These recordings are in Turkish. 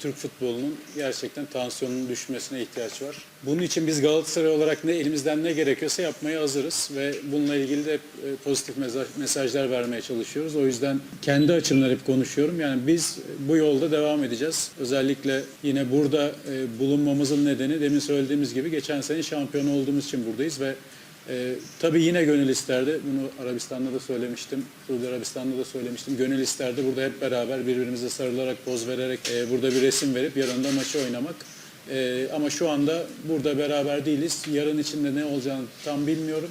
Türk futbolunun gerçekten tansiyonunun düşmesine ihtiyaç var. Bunun için biz Galatasaray olarak ne elimizden ne gerekiyorsa yapmaya hazırız ve bununla ilgili de e, pozitif mesaj- mesajlar vermeye çalışıyoruz. O yüzden kendi açımdan hep konuşuyorum. Yani biz bu yolda devam edeceğiz. Özellikle yine burada e, bulunmamızın nedeni demin söylediğimiz gibi geçen sene şampiyon olduğumuz için buradayız ve ee, tabii yine gönül isterdi. Bunu Arabistan'da da söylemiştim. Suudi Arabistan'da da söylemiştim. Gönül isterdi burada hep beraber birbirimize sarılarak, poz vererek, e, burada bir resim verip yarın da maçı oynamak. E, ama şu anda burada beraber değiliz. Yarın içinde ne olacağını tam bilmiyorum.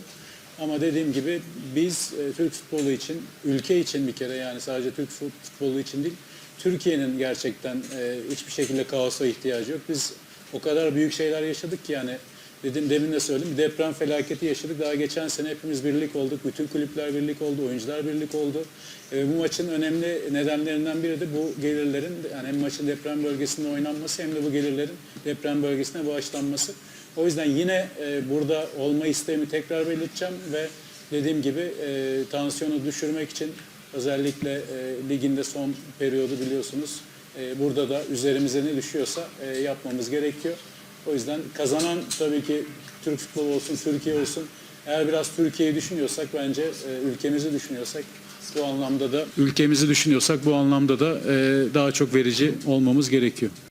Ama dediğim gibi biz e, Türk futbolu için, ülke için bir kere yani sadece Türk fut- futbolu için değil, Türkiye'nin gerçekten e, hiçbir şekilde kaosa ihtiyacı yok. Biz o kadar büyük şeyler yaşadık ki yani Dedim demin de söyledim bir deprem felaketi yaşadık. Daha geçen sene hepimiz birlik olduk. Bütün kulüpler birlik oldu, oyuncular birlik oldu. E, bu maçın önemli nedenlerinden biri de bu gelirlerin yani hem maçın deprem bölgesinde oynanması hem de bu gelirlerin deprem bölgesine bağışlanması. O yüzden yine e, burada olma isteğimi tekrar belirteceğim ve dediğim gibi e, tansiyonu düşürmek için özellikle e, liginde son periyodu biliyorsunuz. E, burada da üzerimize ne düşüyorsa e, yapmamız gerekiyor. O yüzden kazanan tabii ki Türk futbolu olsun, Türkiye olsun. Eğer biraz Türkiye'yi düşünüyorsak bence e, ülkemizi düşünüyorsak bu anlamda da ülkemizi düşünüyorsak bu anlamda da e, daha çok verici olmamız gerekiyor.